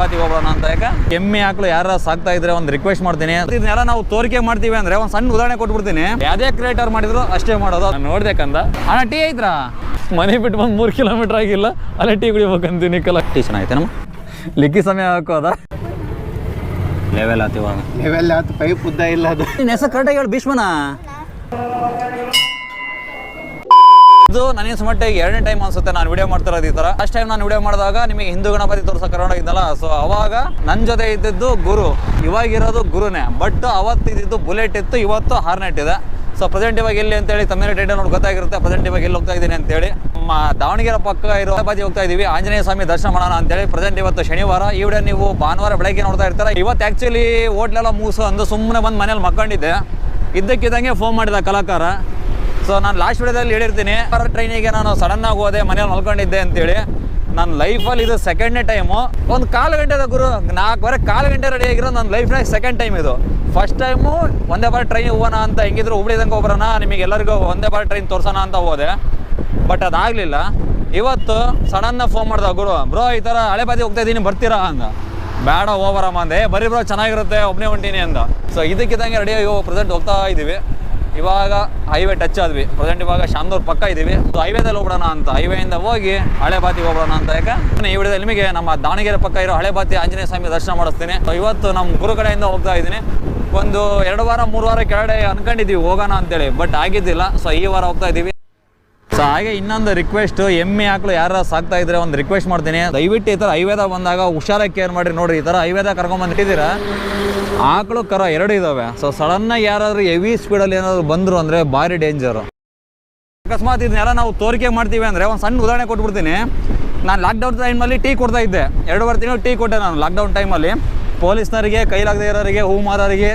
ಬಾತಿಗೆ ಹೋಗೋಣ ಅಂತ ಯಾಕೆ? ಎಮ್ಮೆ ಆಕಳು ಯಾರ ಸಾಕ್ತಾ ಇದ್ರೆ ಒಂದು ರಿಕ್ವೆಸ್ಟ್ ಮಾಡ್ತೀನಿ. ಇದನ್ನೆಲ್ಲ ನಾವು ತೋರಿಕೆ ಮಾಡ್ತೀವಿ ಅಂದ್ರೆ ಒಂದು ಸಣ್ಣ ಉದಾಹರಣೆ ಕೊಟ್ಬಿಡ್ತೀನಿ. ಯಾವುದೇ ಕ್ರಿಯೇಟರ್ ಮಾಡಿದ್ರು ಅಷ್ಟೇ ಮಾಡೋದು. ನೋಡ್ಬೇಕಂದ ಅಣ್ಣ ಟೀ ಐತ್ರಾ? ಮನೆ ಬಿಟ್ಟು ಬಂದು ಮೂರು ಕಿಲೋಮೀಟರ್ ಆಗಿಲ್ಲ. ಅಲ್ಲೇ ಟೀ ಕುಡಿಬೇಕಂತೀನಿ ಕಲ. ಟೀ ಚೆನ್ನಾಗೈತೆ ನಮ್ಮ ಲಿಕ್ಕಿ ಸಮಯ ಹಾಕೋದ ಲೆವೆಲ್ ಆತು ಇವಾಗ. ಆತು ಪೈಪ್ ಉದ್ದ ಇಲ್ಲ ಅದು. ನಿನ್ನ ಹೆಸರು ಕರೆಕ್ಟಾಗಿ ಹೇಳು ಭೀಷ್ಮನ. ಇದು ನನಗೆ ಮಟ್ಟಿಗೆ ಎರಡನೇ ಟೈಮ್ ಅನ್ಸುತ್ತೆ. ನಾನು ವಿಡಿಯೋ ಮಾಡ್ತಿರೋದು ಈ ತರ. ಫಸ್ಟ್ ಟೈಮ್ ನಾನು ವಿಡಿಯೋ ಮಾಡಿದಾಗ ನಿಮಗೆ ಹಿಂದೂ ಗಣಪತಿ ತೋರ್ಸೋ ಕರೋಣ ಇದ್ದಲ್ಲ ಸೊ ಅವಾಗ ನನ್ನ ಜೊತೆ ಇದ್ದಿದ್ದು ಗುರು. ಇವಾಗಿರೋದು ಗುರುನೇ. ಬಟ್ ಅವತ್ತು ಇದ್ದಿದ್ದು ಬುಲೆಟ್ ಇತ್ತು, ಇವತ್ತು ಹಾರ್ನೆಟ್ ಇದೆ. ಸೊ ಪ್ರೆಸೆಂಟ್ ಇವಾಗ ಎಲ್ಲಿ ಅಂತೇಳಿ ತಮಿಳು ಡೇಟ್ ನೋಡಿ ಗೊತ್ತಾಗಿರುತ್ತೆ. ಪ್ರೆಸೆಂಟ್ ಇವಾಗ ಎಲ್ಲಿ ಹೋಗ್ತಾ ಇದ್ದೀನಿ ಅಂತೇಳಿ. ನಮ್ಮ ದಾವಣಗೆರೆ ಪಕ್ಕ ಇರೋ ಬಾಜಿ ಹೋಗ್ತಾ ಇದೀವಿ. ಆಂಜನೇಯ ಸ್ವಾಮಿ ದರ್ಶನ ಮಾಡೋಣ ಅಂತೇಳಿ ಪ್ರೆಸೆಂಟ್ ಇವತ್ತು ಶನಿವಾರ. ಈ ವಿಡಿಯೋ ನೀವು ಭಾನುವಾರ ಬೆಳಗ್ಗೆ ನೋಡ್ತಾ ಇರ್ತಾರೆ. ಇವತ್ತು ಆ್ಯಕ್ಚುಲಿ ಹೋಟ್ಲೆಲ್ಲ ಮೂಸು ಅಂದು ಸುಮ್ಮನೆ ಬಂದು ಮನೇಲಿ ಮಕ್ಕೊಂಡಿದ್ದೆ. ಇದ್ದಕ್ಕಿದ್ದಂಗೆ ಫೋನ್ ಮಾಡಿದ ಕಲಾಕಾರ. ಸೊ ನಾನು ಲಾಸ್ಟ್ ವಿಡಿಯೋದಲ್ಲಿ ಹೇಳಿರ್ತೀನಿ ಟ್ರೈನಿಗೆ ನಾನು ಸಡನ್ ಆಗಿ ಹೋದೆ ಮನೇಲಿ ಮಲ್ಕೊಂಡಿದ್ದೆ ಅಂತೇಳಿ. ನನ್ನ ಲೈಫಲ್ಲಿ ಇದು ಸೆಕೆಂಡ್ನೇ ಟೈಮು ಒಂದು ಕಾಲು ಗಂಟೆದ ಗುರು ನಾಲ್ಕುವರೆ ಕಾಲು ಗಂಟೆ ರೆಡಿ ಆಗಿರೋ ನನ್ನ ಲೈಫ್ನಾಗ ಸೆಕೆಂಡ್ ಟೈಮ್ ಇದು. ಫಸ್ಟ್ ಟೈಮು ಒಂದೇ ಬಾರಿ ಟ್ರೈನ್ ಹೋಗೋಣ ಅಂತ ಹೆಂಗಿದ್ರು ಹುಬ್ಳಿದಂಗೆ ನಿಮಗೆ ಎಲ್ಲರಿಗೂ ಒಂದೇ ಬಾರಿ ಟ್ರೈನ್ ತೋರ್ಸೋಣ ಅಂತ ಹೋದೆ. ಬಟ್ ಅದಾಗಲಿಲ್ಲ. ಇವತ್ತು ಸಡನ್ನ ಫೋನ್ ಮಾಡ್ದೆ ಗುರು ಬ್ರೋ ಈ ಥರ ಹಳೆ ಬಾದಿ ಹೋಗ್ತಾ ಇದ್ದೀನಿ ಬರ್ತೀರಾ? ಅಂದ. ಬೇಡ ಹೋಗ್ಬರಮ್ಮ ಅಂದೆ. "ಏ, ಬರೀ ಬ್ರೋ ಚೆನ್ನಾಗಿರುತ್ತೆ ಒಬ್ಬನೇ ಹೊಂಟೀನಿ ಅಂದ. ಸೊ ಇದಕ್ಕಿದ್ದಂಗೆ ರೆಡಿ ಪ್ರೆಸೆಂಟ್ ಹೋಗ್ತಾ ಇದ್ದೀವಿ ಇವಾಗ ಹೈವೇ ಟಚ್ ಆದ್ವಿ. ಪ್ರೆಸೆಂಟ್ ಇವಾಗ ಶಾಮದೂರ್ ಪಕ್ಕ ಇದ್ದೀವಿ ಸೊ ಹೈವೇದಲ್ಲಿ ಹೋಗ್ಬಿಡೋಣ ಅಂತ. ಹೈವೇಯಿಂದ ಹೋಗಿ ಹಳೆ ಬಾತಿಗೆ ಹೋಗ್ಬಿಡೋಣ ಅಂತ. ಯಾಕೆ? ಈ ವಿಡಿಯೋದಲ್ಲಿ ನಿಮಗೆ ನಮ್ಮ ದಾವಣಗೆರೆ ಪಕ್ಕ ಇರೋ ಹಳೆ ಬಾತಿ ಆಂಜನೇಯ ಸ್ವಾಮಿ ದರ್ಶನ ಮಾಡಿಸ್ತೀನಿ. ಇವತ್ತು ನಮ್ಮ ಗುರು ಕಡೆಯಿಂದ ಹೋಗ್ತಾ ಇದ್ದೀನಿ. ಒಂದು ಎರಡು ವಾರ, ಮೂರು ವಾರ ಕೆಳಗಡೆ ಅನ್ಕೊಂಡಿದ್ದೀವಿ ಹೋಗೋಣ ಅಂತೇಳಿ. ಬಟ್ ಆಗಿದ್ದಿಲ್ಲ. ಸೊ ಈ ವಾರ ಹೋಗ್ತಾ ಇದ್ದೀವಿ ಸೊ ಹಾಗೆ ಇನ್ನೊಂದು ರಿಕ್ವೆಸ್ಟ್ ಎಮ್ಮೆ ಹಾಕಲು ಯಾರು ಸಾಕ್ತಾ ಇದ್ರೆ ಒಂದು ರಿಕ್ವೆಸ್ಟ್ ಮಾಡ್ತೀನಿ. ದಯವಿಟ್ಟು ಈ ಥರ ಐವೇದ ಬಂದಾಗ ಹುಷಾರಾಗಿ ಕೇರ್ ಮಾಡಿರಿ ನೋಡ್ರಿ, ಈ ಥರ ಹೈವೇದ ಕರ್ಕೊಂಬಂದು ಇಟ್ಟಿದ್ದೀರಾ? ಆಕಳು ಕರ ಎರಡು ಇದಾವೆ. ಸೊ ಸಡನ್ನಾಗಿ ಯಾರಾದ್ರೂ ಹೆವಿ ಸ್ಪೀಡಲ್ಲಿ ಏನಾದ್ರು ಬಂದರು ಅಂದರೆ ಭಾರಿ ಡೇಂಜರು ಅಕಸ್ಮಾತ್ ಇದನ್ನೆಲ್ಲ ನಾವು ತೋರಿಕೆ ಮಾಡ್ತೀವಿ ಅಂದರೆ ಒಂದು ಸಣ್ಣ ಉದಾಹರಣೆ ಕೊಟ್ಬಿಡ್ತೀನಿ. ನಾನು ಲಾಕ್ಡೌನ್ ಟೈಮಲ್ಲಿ ಟೀ ಕೊಡ್ತಾ ಇದ್ದೆ. ಎರಡು ತಿಂಗಳು ಟೀ ಕೊಟ್ಟೆ ನಾನು ಲಾಕ್ಡೌನ್ ಟೈಮಲ್ಲಿ ಪೊಲೀಸ್ನವರಿಗೆ, ಕೈಲಾಗದೇ ಇರೋರಿಗೆ ಹೂ ಮಾರೋರಿಗೆ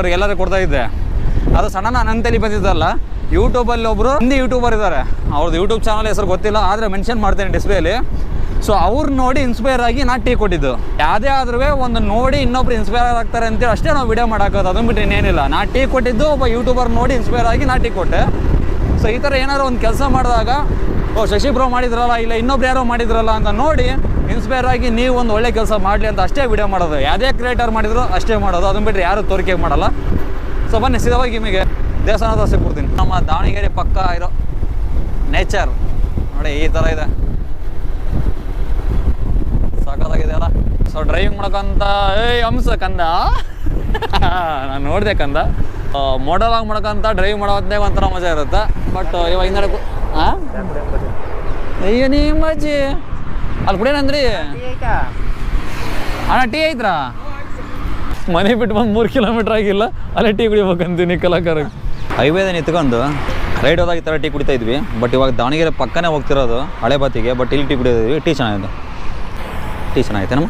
ಅವ್ರಿಗೆ ಎಲ್ಲರೂ ಕೊಡ್ತಾ ಇದ್ದೆ. ಅದು ಸಣ್ಣ ನನ್ನ ತಲೆ ಬಂದಿದ್ದಲ್ಲ. ಯೂಟ್ಯೂಬಲ್ಲಿ ಒಬ್ಬರು ಹಿಂದಿ ಯೂಟ್ಯೂಬರ್ ಇದ್ದಾರೆ. ಅವ್ರದ್ದು ಯೂಟ್ಯೂಬ್ ಚಾನಲ್ ಹೆಸರು ಗೊತ್ತಿಲ್ಲ, ಆದರೆ ಮೆನ್ಷನ್ ಮಾಡ್ತೇನೆ ಡಿಸ್ಪ್ಲೇಲಿ ಸೊ ಅವ್ರು ನೋಡಿ ಇನ್ಸ್ಪೈರ್ ಆಗಿ ನಾನು ಟೀ ಕೊಟ್ಟಿದ್ದು. ಯಾವುದೇ ಆದ್ರೂ ಒಂದು ನೋಡಿ ಇನ್ನೊಬ್ರು ಇನ್ಸ್ಪೈರ್ ಆಗ್ತಾರೆ ಅಂತೇಳಿ ಅಷ್ಟೇ ನಾವು ವಿಡಿಯೋ ಮಾಡೋಕ್ಕೋದು ಅದನ್ನು ಬಿಟ್ಟು ಇನ್ನೇನಿಲ್ಲ. ನಾ ಟೀ ಕೊಟ್ಟಿದ್ದು ಒಬ್ಬ ಯೂಟ್ಯೂಬರ್ ನೋಡಿ ಇನ್ಸ್ಪೈರ್ ಆಗಿ ನಾ ಟೀ ಕೊಟ್ಟೆ. ಸೊ ಈ ಥರ ಏನಾದ್ರು ಒಂದು ಕೆಲಸ ಮಾಡಿದಾಗ, ಓ, ಶಶಿ ಬ್ರೋ ಮಾಡಿದ್ರಲ್ಲ, ಇಲ್ಲ ಇನ್ನೊಬ್ರು ಯಾರೋ ಮಾಡಿದ್ರಲ್ಲ ಅಂತ ನೋಡಿ ಇನ್ಸ್ಪೈರ್ ಆಗಿ ನೀವು ಒಂದು ಒಳ್ಳೆ ಕೆಲಸ ಮಾಡಲಿ ಅಂತ ಅಷ್ಟೇ ವಿಡಿಯೋ ಮಾಡೋದು. ಯಾವುದೇ ಕ್ರಿಯೇಟರ್ ಮಾಡಿದ್ರು ಅಷ್ಟೇ ಮಾಡೋದು. ಅದನ್ನ ಬಿಟ್ಟರೆ ಯಾರು ತೋರಿಕೆ ಮಾಡಲ್ಲ. ಸೊ ಬನ್ನಿ, ಸಿದ್ಧವಾಗಿ ನಿಮಗೆ. ದೇವಸ್ಥಾನ ದೋಸೆ ಕೊಡ್ತೀನಿ. ನಮ್ಮ ದಾವಣಗೆರೆ ಪಕ್ಕ ಇರೋ ನೇಚರ್ ನೋಡಿ ಈ ಥರ ಇದೆ. ಸಾಕಾಗಿದೆ ಅಲ್ಲ. ಸೊ ಡ್ರೈವಿಂಗ್ ಮಾಡ್ಕೊಂತ, ಏಯ್, ಹಂಸ ಕಂದ. ನಾನು ನೋಡಿದೆ ಕಂದ. ಮಾಡಲ್ ಆಗಿ ಮಾಡ್ಕೊಂತ ಡ್ರೈವ್ ಮಾಡೋದೇ ಒಂಥರ ಮಜಾ ಇರುತ್ತೆ. ಬಟ್ ಇವಾಗ ಹಿಂದೆ ಹಾಂ ಅಯ್ಯೋ ನೀ ಅಜ್ಜಿ ಅಲ್ಲಿ ಕುಡಿಯೇನಂದ್ರಿ ಅಣ್ಣ, ಟೀ ಐತ್ರಾ? ಮನೆ ಬಿಟ್ಟು ಬಂದು ಮೂರು ಕಿಲೋಮೀಟರ್ ಆಗಿಲ್ಲ. ಅಲ್ಲೇ ಟೀ ಕುಡಿಬೇಕಂತೀನಿ ಕಲಾಕಾರ ಹೈವೇದ ನಿಂತ್ಕೊಂಡು ರೈಡ್ ಹೋದಾಗ ಈ ಥರ ಟೀ ಕುಡಿತಾ ಇದ್ವಿ. ಬಟ್ ಇವಾಗ ದಾವಣಗೆರೆ ಪಕ್ಕನೇ ಹೋಗ್ತಿರೋದು ಹಳೆ ಬಾತಿಗೆ, ಬಟ್ ಇಲ್ಲಿ ಟೀ ಕುಡಿಯೋದ್ವಿ ಟೀ ಚೆನ್ನಾಗಿದೆ. ಟೀ ಚೆನ್ನಾಗೈತೆ ನಮ್ಮ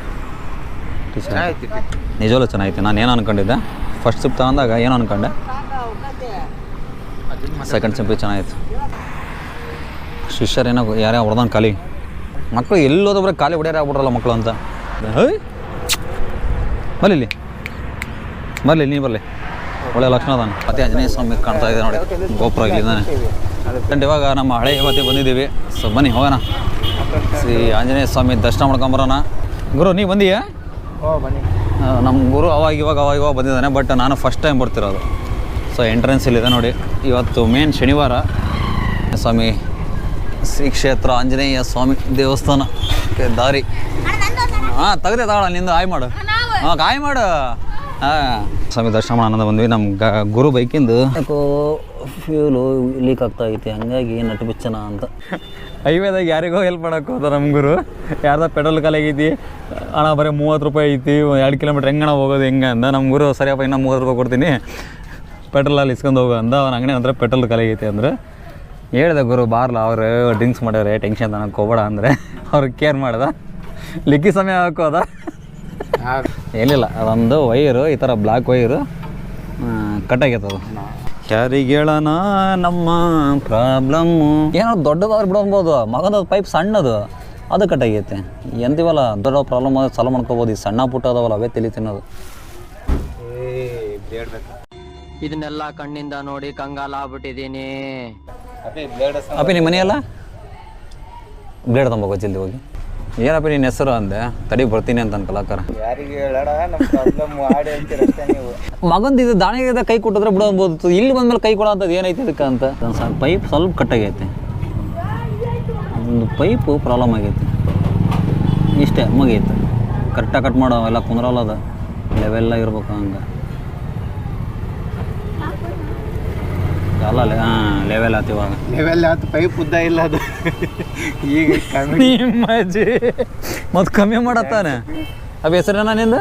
ಟೀ ಚೆನ್ನಾಗಿ ನಿಜವಲ್ಲೂ ಚೆನ್ನಾಗಿತ್ತು ನಾನು ಏನು ಅನ್ಕೊಂಡಿದ್ದೆ. ಫಸ್ಟ್ ಸಿಪ್ ತಗೊಂಡಾಗ ಏನು ಅನ್ಕೊಂಡೆ. ಸೆಕೆಂಡ್ ಸಿಪ್ ಚೆನ್ನಾಗಿತ್ತು ಶಿಷ್ಯರ್ ಏನೋ ಯಾರೇ ಹೊಡೆದ ಖಾಲಿ ಮಕ್ಕಳು ಎಲ್ಲೋದ್ರೆ ಖಾಲಿ ಹೊಡೆಯಾರ ಆಗ್ಬಿಡ್ರಲ್ಲ ಮಕ್ಕಳು ಅಂತ. ಬರಲಿ ಇಲ್ಲಿ. ಬರಲಿ ನೀ ಬರಲಿ. ಒಳ್ಳೆ ಲಕ್ಷಣ ಅದಾನೆ. ಮತ್ತೆ ಆಂಜನೇಯ ಸ್ವಾಮಿ ಕಾಣ್ತಾ ಇದೆ ನೋಡಿ. ಗೋಪುರ ಇಲ್ಲಿದ್ದಾನೆ. ಅಂಡ್ ಇವಾಗ ನಮ್ಮ ಹಳೆ ಇವತ್ತಿಗೆ ಬಂದಿದ್ದೀವಿ. ಸೊ ಬನ್ನಿ ಹೋಗೋಣ. ಶ್ರೀ ಆಂಜನೇಯ ಸ್ವಾಮಿ ದರ್ಶನ ಮಾಡ್ಕೊಂಬರೋಣ. ಗುರು ನೀ ಬಂದೀಯಾ? ಓ ಬನ್ನಿ. ನಮ್ಮ ಗುರು ಅವಾಗ ಇವಾಗ ಅವಾಗ ಇವಾಗ ಬಂದಿದ್ದಾನೆ ಬಟ್ ನಾನು ಫಸ್ಟ್ ಟೈಮ್ ಬರ್ತಿರೋದು. ಸೊ ಎಂಟ್ರೆನ್ಸ್ ಇಲ್ಲಿದೆ ನೋಡಿ. ಇವತ್ತು ಮೇನ್ ಶನಿವಾರ. ಸ್ವಾಮಿ ಶ್ರೀ ಕ್ಷೇತ್ರ ಆಂಜನೇಯ ಸ್ವಾಮಿ ದೇವಸ್ಥಾನ ದಾರಿ. ಹಾಂ ತೆಗ್ದೆ ತಗೊಳ ನಿಂದು ಆಯ್ ಮಾಡು. ಹಾಂ ಕಾಯ್ ಮಾಡು. ಸ್ವಾಮಿ ದರ್ಶನ ಮಾಡೋಣ ಬಂದ್ವಿ. ನಮ್ಮ ಗ ಗುರು ಬೈಕಿಂದು. ಯಾಕೋ ಫ್ಯೂಲು ಲೀಕ್ ಆಗ್ತಾ ಐತಿ. ಹಂಗಾಗಿ ನಟು ಬಿಚ್ಚನ ಅಂತ. ಹೈವೇದಾಗ ಯಾರಿಗೋ ಹೆಲ್ಪ್ ಮಾಡಕ್ಕೆ ಹೋದ ನಮ್ಮ ಗುರು. ಯಾರ್ದ ಪೆಟ್ರೋಲ್ ಖಾಲಿ ಆಗೈತಿ ಹಣ ಬರೀ ಮೂವತ್ತು ರೂಪಾಯಿ ಐತಿ. ಎರಡು ಕಿಲೋಮೀಟ್ರ್ ಹೆಂಗಣ ಹೋಗೋದು ಹೆಂಗೆ ಅಂದ ನಮ್ಮ ಗುರು ಸರಿಯಪ್ಪ ಇನ್ನೂ ಮೂವತ್ತು ರೂಪಾಯಿ ಕೊಡ್ತೀನಿ. ಪೆಟ್ರೋಲಲ್ಲಿ ಇಸ್ಕೊಂಡು ಹೋಗೋ ಅಂದ ಅವ್ನು ಅಂಗಡಿ ಅಂದ್ರೆ ಪೆಟ್ರೋಲ್ ಖಾಲಿ ಆಗೈತಿ ಅಂದ್ರೆ. ಹೇಳ್ದೆ ಗುರು ಬಾರ್ಲ ಅವ್ರು ಡ್ರಿಂಕ್ಸ್ ಮಾಡ್ಯಾರೆ ಟೆನ್ಷನ್ ತನಕ ಹೋಗ್ಬೇಡ ಅಂದರೆ. ಅವ್ರಿಗೆ ಕೇರ್ ಮಾಡ್ದ. ಲಿಕ್ಕಿ ಸಮಯ ಹಾಕೋದ ಏನಿಲ್ಲ ಅದೊಂದು ವೈರು ಈ ಥರ ಬ್ಲ್ಯಾಕ್ ವೈರು ಕಟ್ಟಾಗೈತೆ ಅದು ಯಾರಿಗೆ ಹೇಳೋಣ ನಮ್ಮ ಪ್ರಾಬ್ಲಮ್ಮು ಏನೋ ದೊಡ್ಡದಾದ್ರು ಬಿಡೋಬೋದು ಮಗನ ಪೈಪ್ ಸಣ್ಣದು ಅದು ಕಟ್ಟಾಗೈತೆ ಎಂತೀವಲ್ಲ ದೊಡ್ಡ ಪ್ರಾಬ್ಲಮ್ ಆದ್ರೆ ಸಾಲ್ವ್ ಮಾಡ್ಕೋಬೋದು ಈ ಸಣ್ಣ ಪುಟ್ಟ ಅದಾವಲ್ಲ ಅವೇ ತಲೆ ತಿನ್ನೋದು. ಇದನ್ನೆಲ್ಲ ಕಣ್ಣಿಂದ ನೋಡಿ ಕಂಗಾಲ ಆಗ್ಬಿಟ್ಟಿದ್ದೀನಿ. ಅಪ್ಪಿ ನಿಮ್ಮ ಮನೆಯಲ್ಲ? ಬ್ಲೇಡ್ ತೊಂಬೋಗೋ ಜಲ್ದಿ ಹೋಗಿ. ಏನಪ್ಪ ನಿನ್ನ ಹೆಸರು ಅಂದೆ? ತಡಿ ಬರ್ತೀನಿ ಅಂತ ಕಲಾಕಾರ. ಯಾರಿಗೆ ಹೇಳೋಣ ನಮ್ಮ ಪ್ರಾಬ್ಲಮ್ ಮಾಡಿ ಹೇಳ್ತೀರಷ್ಟೇ ನೀವು. ಮಗಂದು ಇದು ದಾಣಿಗೆ ಕೈ ಕೊಟ್ಟಿದ್ರೆ ಬಿಡು ಅನ್ಬೋದು. ಇಲ್ಲಿ ಬಂದ್ಮೇಲೆ ಕೈ ಕೊಡೋ ಅಂಥದ್ದು ಏನೈತಿ ಇದಕ್ಕೆ ಅಂತ? ಒಂದ್ ಪೈಪ್ ಸ್ವಲ್ಪ ಕಟ್ಟಾಗೈತೆ. ಒಂದು ಪೈಪು ಪ್ರಾಬ್ಲಮ್ ಆಗೈತೆ. ಇಷ್ಟೇ ಮುಗಿಯುತ್ತೆ. ಕರೆಕ್ಟಾಗಿ ಕಟ್ ಮಾಡೋ ಎಲ್ಲ ಕುಂದ್ರಲ್ಲ ಅದು ಲೆವೆಲ್ಲ ಇರ್ಬೇಕು ಹಂಗೆ. ಅಲ್ಲ ಹಾಂ ಲೆವೆಲ್ ಆತು ಇವಾಗ. ಲೆವೆಲ್ ಆಯ್ತು ಪೈಪ್ ಉದ್ದ ಇಲ್ಲ ಅದು. ಈಗ ಕಮ್ಮಿ. ಮತ್ತು ಕಮ್ಮಿ ಮಾಡತ್ತಾನೆ. ಅವ ಹೆಸರೇನ ನಿಂದ?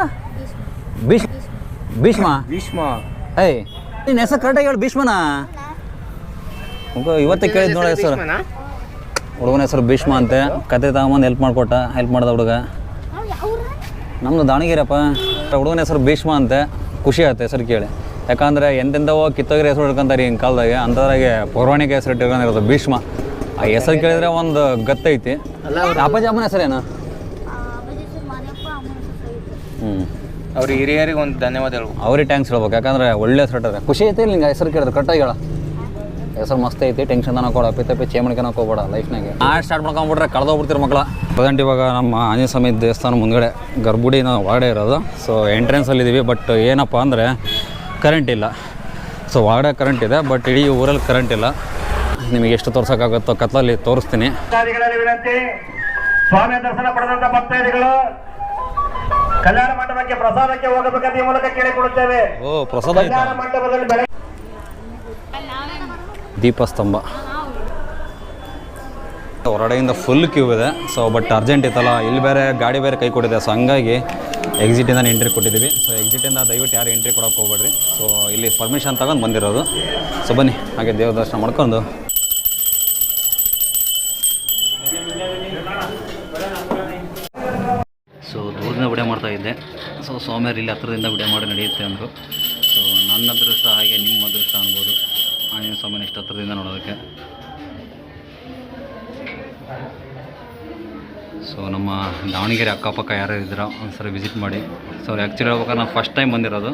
ಭೀಷ್ ಭೀಷ್ಮ. ಭೀಷ್ಮ. ಏಯ್ ನಿನ್ನ ಹೆಸರು ಕರೆಕ್ಟಾಗಿ ಹೇಳು ಭೀಷ್ಮನ? ಇವತ್ತೇ ಕೇಳಿದ್ ನೋಡ ಹೆಸರು. ಹುಡುಗನ ಹೆಸರು ಭೀಷ್ಮ ಅಂತೆ. ಕತೆ ತಗೊಂಬಂದು ಹೆಲ್ಪ್ ಮಾಡಿಕೊಟ್ಟ ಹೆಲ್ಪ್ ಮಾಡ್ದ ಹುಡುಗ. ನಮ್ಮದು ದಾವಣಗೆರೆಪ್ಪ. ಹುಡುಗನ ಹೆಸರು ಭೀಷ್ಮ ಅಂತೆ. ಖುಷಿ ಆಯ್ತು ಹೆಸರು ಕೇಳಿ. ಯಾಕಂದ್ರೆ ಎಂತೆಂಥವೋ ಕಿತ್ತೋಗಿರೋ ಹೆಸರು ಇಟ್ಕೊಂತಾರೆ ಹಿಂಗೆ ಕಾಲದಾಗೆ. ಅಂಥದ್ರಾಗೆ ಪೌರಾಣಿಕ ಹೆಸರು ಇಟ್ಕೊಂಡಿರೋದು ಭೀಷ್ಮ. ಆ ಹೆಸರು ಕೇಳಿದ್ರೆ ಒಂದು ಗತ್ತೈತಿ ಅಪ್ಪಾಜಿ ಅಮ್ಮನ ಹೆಸರೇನು? ಹ್ಞೂ ಅವ್ರ ಹಿರಿಯರಿಗೆ ಒಂದು ಧನ್ಯವಾದ ಹೇಳ್ಬೇಕು. ಅವ್ರಿಗೆ ಟ್ಯಾಂಕ್ಸ್ ಹೇಳ್ಬೇಕು. ಯಾಕಂದ್ರೆ ಒಳ್ಳೆ ಹೆಸರು ಇಟ್ಟಾರೆ ಖುಷಿ ಐತಿ ನಿಂಗೆ ಹೆಸರು ಕೇಳಿದ್ರೆ. ಕರೆಕ್ಟಾಗಿ ಹೇಳ. ಹೆಸರು ಮಸ್ತ್ ಐತಿ. ಟೆನ್ಷನ್ ಅನ್ನೋಕೋಡ ಪಿತ್ತಪ್ಪಿ ಚೇಮಣಿಕೆ ಹೋಗ್ಬೇಡ ಲೈಫ್ನಾಗೆ ಆ ಸ್ಟಾರ್ಟ್ ಮಾಡ್ಕೊಂಬಿಟ್ರೆ ಕಳೆದೋಗ್ಬಿಡ್ತೀರ ಮಕ್ಕಳ ಪ್ರೆಸೆಂಟ್ ಇವಾಗ ನಮ್ಮ ಆಂಜನೇಯ ಸ್ವಾಮಿ ದೇವಸ್ಥಾನ ಮುಂದ್ಗಡೆ ಗರ್ಭುಡಿನ ಒಳಗಡೆ ಇರೋದು. ಸೊ ಎಂಟ್ರೆನ್ಸಲ್ಲಿ ಇದೀವಿ ಬಟ್ ಏನಪ್ಪ ಅಂದರೆ ಕರೆಂಟ್ ಇಲ್ಲ. ಸೊ ಒಳಗಡೆ ಕರೆಂಟ್ ಇದೆ ಬಟ್ ಇಡೀ ಊರಲ್ಲಿ ಕರೆಂಟ್ ಇಲ್ಲ. ನಿಮಗೆ ಎಷ್ಟು ತೋರ್ಸೋಕ್ಕಾಗುತ್ತೋ ಕತ್ಲಲ್ಲಿ ತೋರಿಸ್ತೀನಿ. ಸ್ವಾಮಿ ಸ್ವಾಮಿಯ ದರ್ಶನ ಪಡೆದಂತ ಭಕ್ತಾದಿಗಳು ಕಲ್ಯಾಣ ಮಂಟಪಕ್ಕೆ ಪ್ರಸಾದಕ್ಕೆ ಹೋಗಬೇಕಂತ ಈ ಮೂಲಕ ಕೇಳಿಕೊಡುತ್ತೇವೆ ಓ ಪ್ರಸಾದ ಕಲ್ಯಾಣ ಮಂಟಪದಲ್ಲಿ ದೀಪಸ್ತಂಭ. ಹೊರಗಡೆಯಿಂದ ಫುಲ್ ಕ್ಯೂ ಇದೆ. ಸೊ ಬಟ್ ಅರ್ಜೆಂಟ್ ಇತ್ತಲ್ಲ. ಇಲ್ಲಿ ಬೇರೆ ಗಾಡಿ ಬೇರೆ ಕೈ ಕೊಟ್ಟಿದೆ. ಸೊ ಹಂಗಾಗಿ ಎಕ್ಸಿಟಿಂದ ಎಂಟ್ರಿ ಕೊಟ್ಟಿದ್ದೀವಿ. ಸೊ ಎಕ್ಸಿಟಿಂದ ದಯವಿಟ್ಟು ಯಾರು ಎಂಟ್ರಿ ಕೊಡೋಕೆ ಹೋಗ್ಬೇಡ್ರಿ. ಸೊ ಇಲ್ಲಿ ಪರ್ಮಿಷನ್ ತಗೊಂಡು ಬಂದಿರೋದು. ಸೊ ಬನ್ನಿ. ಹಾಗೆ ದೇವ್ರ ದರ್ಶನ ಮಾಡ್ಕೊಂಡು. ಸೊ ದೂರದಿಂದ ವಿಡಿಯೋ ಮಾಡ್ತಾ ಇದ್ದೆ. ಸೊ ಸೋಮ್ಯಾರ್ ಇಲ್ಲಿ ಹತ್ರದಿಂದ ವಿಡಿಯೋ ಮಾಡಿ ನಡೆಯುತ್ತೆ ಅಂದರು. ಸೊ ನನ್ನ ಅದೃಷ್ಟ ಹಾಗೆ ನಿಮ್ಮ ಅದೃಷ್ಟ ಅನ್ಬೋದು. ಆಂಜನೇಯ ಸ್ವಾಮಿನ ಇಷ್ಟು ಹತ್ರದಿಂದ ನೋಡೋದಕ್ಕೆ. ಸೊ ನಮ್ಮ ದಾವಣಗೆರೆ ಅಕ್ಕಪಕ್ಕ ಯಾರು ಇದ್ದೀರೋ ಒಂದ್ಸರಿ ವಿಸಿಟ್ ಮಾಡಿ. ಸೊ ಆ್ಯಕ್ಚುಲಿ ಹೇಳ್ಬೇಕಾದ್ರೆ ನಾನು ಫಸ್ಟ್ ಟೈಮ್ ಬಂದಿರೋದು.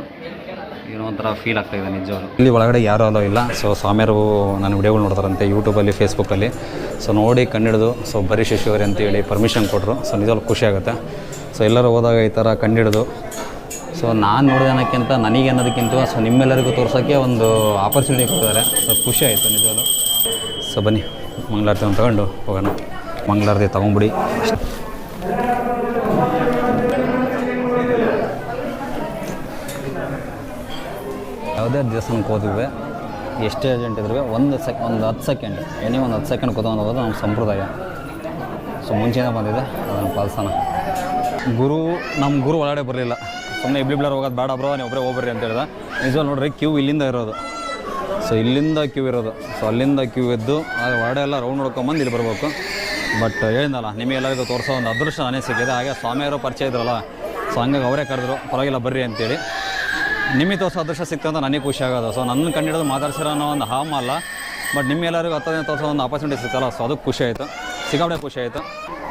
ಏನೋ ಒಂಥರ ಫೀಲ್ ಆಗ್ತಾ ಇದೆ ನಿಜವಾಗ್ಲು. ಇಲ್ಲಿ ಒಳಗಡೆ ಯಾರು ಅಲ್ಲೋ ಇಲ್ಲ. ಸೊ ಸ್ವಾಮಿಯರು ನನ್ನ ವಿಡಿಯೋಗಳು ನೋಡ್ತಾರಂತೆ ಯೂಟ್ಯೂಬಲ್ಲಿ ಫೇಸ್ಬುಕ್ಕಲ್ಲಿ ಸೊ ನೋಡಿ ಕಂಡಿಡಿದು ಸೊ ಬರೀ ಅಂತ ಅಂತೇಳಿ ಪರ್ಮಿಷನ್ ಕೊಟ್ಟರು ಸೊ ನಿಜವಾಗ್ಲೂ ಖುಷಿ ಆಗುತ್ತೆ. ಸೊ ಎಲ್ಲರೂ ಹೋದಾಗ ಈ ಥರ ಕಂಡಿಡಿದು ಸೊ ನಾನು ನೋಡಿದ ಅನ್ನೋಕ್ಕಿಂತ ನನಗೆ ಅನ್ನೋದಕ್ಕಿಂತ ಸೊ ನಿಮ್ಮೆಲ್ಲರಿಗೂ ತೋರ್ಸೋಕ್ಕೆ ಒಂದು ಆಪರ್ಚುನಿಟಿ ಕೊಟ್ಟಿದ್ದಾರೆ. ಸೊ ಖುಷಿ ಆಯಿತು ನಿಜವಾಗ್ಲು. ಸೊ ಬನ್ನಿ. ಮಂಗಳಾರತಿ ಒಂದು ತಗೊಂಡು ಹೋಗೋಣ. ಮಂಗಳಾರತಿ ತೊಗೊಂಬಿಡಿ. ಯಾವುದೇ ದೇವಸ್ಥಾನಕ್ಕೆ ಹೋದ್ವಿ, ಎಷ್ಟೇ ಏಜೆಂಟ್ ಇದ್ರೂ ಒಂದು ಸೆಕ್ ಒಂದು ಹತ್ತು ಸೆಕೆಂಡ್ ಏನೇ ಒಂದು ಹತ್ತು ಸೆಕೆಂಡ್ ಕೂತ್ಕೊಂಡು ಹೋಗೋದು ನಮ್ಮ ಸಂಪ್ರದಾಯ. ಸೊ ಮುಂಚೆನೇ ಬಂದಿದೆ, ಅದನ್ನು ಪಾಲಿಸೋಣ. ಗುರು, ನಮ್ಮ ಗುರು ಒಳಗಡೆ ಬರಲಿಲ್ಲ. ಸುಮ್ಮನೆ ಇಬ್ಲಿಬ್ಲರ್ ಹೋಗೋದು ಬೇಡ ಬ್ರೋ, ನೀವು ಒಬ್ಬರೇ ಹೋಗ್ಬರ್ರಿ ಅಂತ ಹೇಳಿದೆ. ನಿಜವಾಗ ನೋಡ್ರಿ ಕ್ಯೂ ಇಲ್ಲಿಂದ ಇರೋದು. ಸೊ ಇಲ್ಲಿಂದ ಕ್ಯೂ ಇರೋದು. ಸೊ ಅಲ್ಲಿಂದ ಕ್ಯೂ ಇದ್ದು ಅದು ಹೊರಡೆ ಎಲ್ಲ ರೌಂಡ್ ನೋಡ್ಕೊಂಬಂದು ಇಲ್ಲಿ ಬರಬೇಕು. ಬಟ್ ಹೇಳಿದ್ನಲ್ಲ, ನಿಮಗೆಲ್ಲರಿಗೂ ತೋರಿಸೋ ಒಂದು ಅದೃಷ್ಟ ನನಗೆ ಸಿಕ್ಕಿದೆ. ಹಾಗೆ ಸ್ವಾಮಿಯವರು ಪರಿಚಯ ಇದ್ರಲ್ಲ ಸೊ ಹಂಗಾಗಿ ಅವರೇ ಕರೆದ್ರು, ಪರವಾಗಿಲ್ಲ, ಬರ್ರಿ ಅಂತೇಳಿ. ನಿಮಗೆ ತೋರಿಸೋ ಅದೃಷ್ಟ ಸಿಕ್ತು ಅಂತ ನನಗೆ ಖುಷಿ ಆಗೋದು. ಸೊ ನನ್ನ ಕಂಡಿಡೋದು ಮಾತಾಡ್ಸಿರೋ ಅನ್ನೋ ಒಂದು ಹಾಮ್ ಅಲ್ಲ ಬಟ್ ನಿಮ್ಮೆಲ್ಲರಿಗೂ ಹತ್ತನೇ ತೋರಿಸೋ ಒಂದು ಆಪರ್ಚುನಿಟಿ ಸಿಕ್ತಲ್ಲ ಸೊ ಅದಕ್ಕೆ ಖುಷಿ ಆಯಿತು. ಸಿಕ್ಕಾಪಟ್ಟೆ ಖುಷಿ ಆಯಿತು.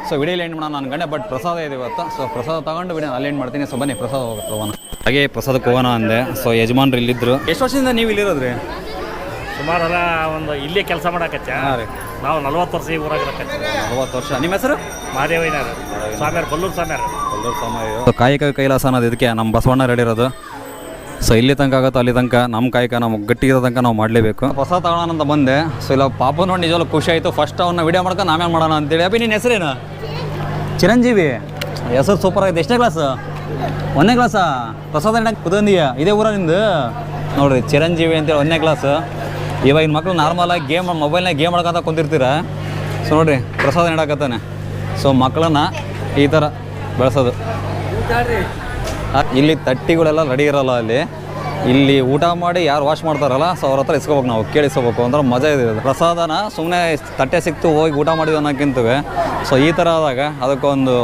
ಸೊ ವಿಡಿಯೋ ಎಂಡ್ ಮಾಡೋಣ ನನ್ನ ಗಂಡೆ ಬಟ್ ಪ್ರಸಾದ ಇದೆ ಇವತ್ತು. ಸೊ ಪ್ರಸಾದ ತಗೊಂಡು ವಿಡಿಯೋ ಅಲ್ಲಿ ಎಂಡ್ ಮಾಡ್ತೀನಿ. ಸೊ ಬನ್ನಿ, ಪ್ರಸಾದ ಹೋಗುತ್ತೆ ಹೋಗೋಣ. ಹಾಗೆ ಪ್ರಸಾದಕ್ಕೆ ಹೋಗೋಣ ಅಂದೆ. ಸೊ ಯಜಮಾನ್ರು ಇಲ್ಲಿದ್ರು. ಎಷ್ಟು ವರ್ಷದಿಂದ ನೀವು ಇಲ್ಲಿರೋದ್ರಿ? ಸುಮಾರೆಲ್ಲ ಒಂದು ಇಲ್ಲೇ ಕೆಲಸ ಮಾಡಕತ್ತೆ ರೀ. ನಾವು ನಲ್ವತ್ತು ವರ್ಷ ಈ ಊರಾಗ ನಲವತ್ತು ವರ್ಷ. ನಿಮ್ಮ ಹೆಸರು? ಮಾದೇವಯ್ಯನವರು ಸ್ವಾಮಿಯರು ಬಲ್ಲೂರು ಸ್ವಾಮಿಯರು ಕಾಯಕ ಕೈಲಾಸ ಅನ್ನೋದು ಇದಕ್ಕೆ ನಮ್ಮ ಬಸವಣ್ಣ ರೆಡಿರೋದು ಸೊ ಇಲ್ಲಿ ತನಕ ಆಗುತ್ತೋ ಅಲ್ಲಿ ತನಕ ನಮ್ಮ ಕಾಯಕ ನಮ್ಮ ಗಟ್ಟಿ ಇರೋ ತನಕ ನಾವು ಮಾಡಲೇಬೇಕು. ಹೊಸ ತಗೋಣ ಅಂತ ಬಂದೆ. ಸೊ ಇಲ್ಲ ಪಾಪ ನೋಡಿ ನಿಜವಾಗ್ಲೂ ಖುಷಿ ಆಯಿತು. ಫಸ್ಟ್ ಅವನ್ನ ವಿಡಿಯೋ ಮಾಡ್ಕೊಂಡು ಆಮೇಲೆ ಮಾಡೋಣ ಅಂತೇಳಿ. ಅಭಿ ನಿನ್ನ ಹೆಸರೇನು? ಚಿರಂಜೀವಿ. ಹೆಸರು ಸೂಪರ್ ಆಗಿದೆ. ಎಷ್ಟನೇ ಕ್ಲಾಸ್ ಒಂದನೇ ಕ್ಲಾಸಾ ಪ್ರಸಾದ ಇಡಕ್ಕೆ ಕುದಂದಿಯ ಇದೇ ಊರ ನಿಂದು? ನೋಡ್ರಿ, ಚಿರಂಜೀವಿ ಅಂತೇಳಿ ಒಂದನೇ ಕ್ಲಾಸ್ ಇವಾಗಿನ ಮಕ್ಳು ನಾರ್ಮಲಾಗಿ ಗೇಮ್ ಮೊಬೈಲ್ನಾಗ ಗೇಮ್ ಮಾಡ್ಕೊತ ಕುಂತಿರ್ತೀರ? ಸೊ ನೋಡ್ರಿ, ಪ್ರಸಾದ ನೀಡಕತ್ತಾನೆ ಸೊ ಮಕ್ಕಳನ್ನ ಈ ಥರ ಬೆಳೆಸೋದು. ಇಲ್ಲಿ ತಟ್ಟಿಗಳೆಲ್ಲ ರೆಡಿ ಇರೋಲ್ಲ ಅಲ್ಲಿ. ಇಲ್ಲಿ ಊಟ ಮಾಡಿ ಯಾರು ವಾಶ್ ಮಾಡ್ತಾರಲ್ಲ ಸೊ ಅವ್ರ ಹತ್ರ ಇಸ್ಕೋಬೇಕು ನಾವು, ಕೇಳಿಸ್ಕೋಬೇಕು ಅಂದ್ರೆ ಮಜಾ ಇದೆ ಪ್ರಸಾದನ ಸುಮ್ಮನೆ ತಟ್ಟೆ ಸಿಕ್ತು ಹೋಗಿ ಊಟ ಮಾಡಿದ್ವಿ ಅನ್ನೋಕ್ಕಿಂತವೆ. ಸೊ ಈ ಥರ ಆದಾಗ ಅದಕ್ಕೊಂದು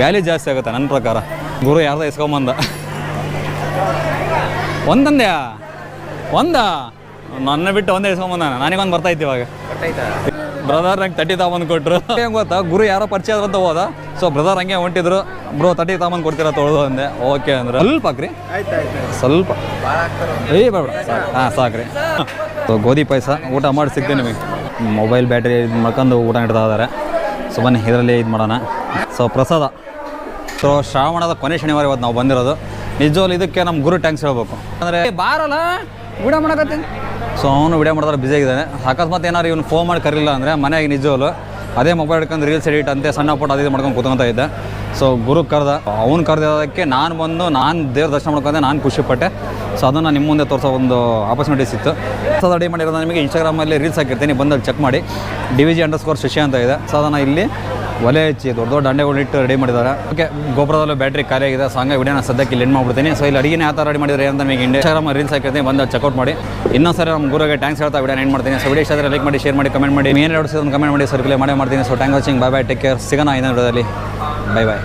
ವ್ಯಾಲ್ಯೂ ಜಾಸ್ತಿ ಆಗುತ್ತೆ ನನ್ನ ಪ್ರಕಾರ. ಗುರು ಯಾರ್ದ ಇಸ್ಕೊಂಬಂದ ಒಂದಂದ್ಯಾ? ಒಂದ? ನನ್ನ ಬಿಟ್ಟು ಒಂದೇ ಇಸ್ಕೊಂಬಂದ ಬರ್ತಾ ಇತ್ತು ಇವಾಗ. ಬ್ರದರ್ ನಂಗೆ ತಟ್ಟಿ ತಗೊಂಬಂದು ಕೊಟ್ಟರು ಹೆಂಗೆ ಗೊತ್ತಾ? ಗುರು ಯಾರೋ ಪರಿಚಯ ಅಂತ ಹೋದ. ಸೊ ಬ್ರದರ್ ಹಂಗೆ ಹೊಂಟಿದ್ರು. ಬ್ರೋ ತಟ್ಟಿ ತಗೊಂಬಂದು ಕೊಡ್ತೀರಾ ತೊಳೆದು ಅಂದೆ ಓಕೆ ಅಂದ್ರೆ. ಸ್ವಲ್ಪ ಹಾಕ್ರಿ. ಸ್ವಲ್ಪ. ಏ, ಬೇಡ ಹಾಂ, ಸಾಕ್ರಿ. ಸೊ ಗೋಧಿ ಪಾಯಸ, ಊಟ ಮಾಡಿ ಸಿಗ್ತೀನಿ ನಿಮಗೆ. ಮೊಬೈಲ್ ಬ್ಯಾಟ್ರಿ ಇದು ಮಾಡ್ಕೊಂಡು ಊಟ ಇಡ್ತಾ ಇದ್ದಾರೆ. ಸೊ ಬನ್ನಿ, ಇದರಲ್ಲಿ ಇದು ಮಾಡೋಣ. ಸೊ ಪ್ರಸಾದ. ಸೊ ಶ್ರಾವಣದ ಕೊನೆ ಶನಿವಾರ ಇವತ್ತು ನಾವು ಬಂದಿರೋದು. ನಿಜವಲ್ಲಿ ಇದಕ್ಕೆ ನಮ್ಮ ಗುರು ಟ್ಯಾಂಕ್ಸ್ ಹೇಳ್ಬೇಕು. ಅಂದರೆ ಬಾರಲ್ಲ? ವಿಡಿಯೋ ಮಾಡಕತ್ತೀನಿ ಸೊ ಅವನು ವಿಡಿಯೋ ಮಾಡಿದ್ರೆ ಬ್ಯುಸಿ ಆಗಿದ್ದಾನೆ. ಅಕಸ್ಮಾತ್ ಏನಾದ್ರು ಇವನು ಫೋನ್ ಮಾಡಿ ಕರಿಲ್ಲ ಅಂದರೆ ಮನೆಯಾಗಿ ನಿಜವಲ್ಲು ಅದೇ ಮೊಬೈಲ್ ಹಿಡ್ಕೊಂಡು ರೀಲ್ಸ್ ಎಡಿಟ್ ಅಂತೆ ಸಣ್ಣ ಪುಟ್ಟ ಅದು ಮಾಡ್ಕೊಂಡು ಕೂತ್ಕೊತಾ ಇದ್ದೆ. ಸೊ ಗುರು ಕರೆದ ಅವ್ನು ಕರೆದಿರೋದಕ್ಕೆ ನಾನು ಬಂದು ನಾನು ದೇವ್ರ ದರ್ಶನ ಮಾಡ್ಕೊಂಡೆ ನಾನು ಖುಷಿಪಟ್ಟೆ ಸೊ ಅದನ್ನು ನಿಮ್ಮ ಮುಂದೆ ತೋರಿಸೋ ಒಂದು ಆಪರ್ಚುನಿಟಿ ಸಿಕ್ತು ಸೊ ರೆಡಿ ಮಾಡಿರೋದು ನಿಮಗೆ ಇನ್ಸ್ಟಾಗ್ರಾಮಲ್ಲಿ ರೀಲ್ಸ್ ಹಾಕಿರ್ತೀನಿ ಬಂದು ಚೆಕ್ ಮಾಡಿ. D V G underscore Shashi ಅಂತ ಇದೆ. ಸೊ ಅದನ್ನು ಇಲ್ಲಿ ಒಲೆ ಹಚ್ಚಿ ದೊಡ್ಡ ದೊಡ್ಡ ಅಂಡೆಗಳಿಟ್ಟು ರೆಡಿ ಮಾಡಿದ್ದಾರೆ. ಓಕೆ, ಗೋಪುರದಲ್ಲೂ ಬ್ಯಾಟ್ರಿ ಖಾಲಿ ಆಗಿದೆ. ಸೊ ಹಂಗೆ ವಿಡಿಯೋನ ಸದ್ಯಕ್ಕೆ ಇಲ್ಲಿ ಎಂಡ್ ಮಾಡ್ಬಿಡ್ತೀನಿ. ಸೊ ಇಲ್ಲಿ ಅಡಿಗೆ ಯಾವ ಥರ ರೆಡಿ ಮಾಡಿದ್ರೆ ಅಂತ ನಿಮಗೆ ಇನ್ಸ್ಟಾಗ್ರಾಮ್ ರೀಲ್ಸ್ ಹಾಕಿರ್ತೀನಿ. ಬಂದು ಚೆಕ್ಔಟ್ ಮಾಡಿ. ಇನ್ನೊಂದು ಸರಿ ನಮ್ಮ ಗುರುಗೆ ಟ್ಯಾಂಕ್ಸ್ ಹೇಳ್ತಾ ವಿಡಿಯೋ ಎಂಡ್ ಮಾಡ್ತೀನಿ. ಸೊ ವಿಡಿಯೋ ಇಷ್ಟ ಲೈಕ್ ಮಾಡಿ ಶೇರ್ ಮಾಡಿ ಕಮೆಂಟ್ ಮಾಡಿ. ಏನು ಎರಡು ಕಮೆಂಟ್ ಮಾಡಿ. ಸರ್ಕ್ಯುಲೇ ಮಾಡೇ ಮಾಡ್ತೀನಿ. So thank watching bye bye take care ಸಿಗೋಣ ಇನ್ನೊಂದು ವಿಡಿಯೋದಲ್ಲಿ. Bye bye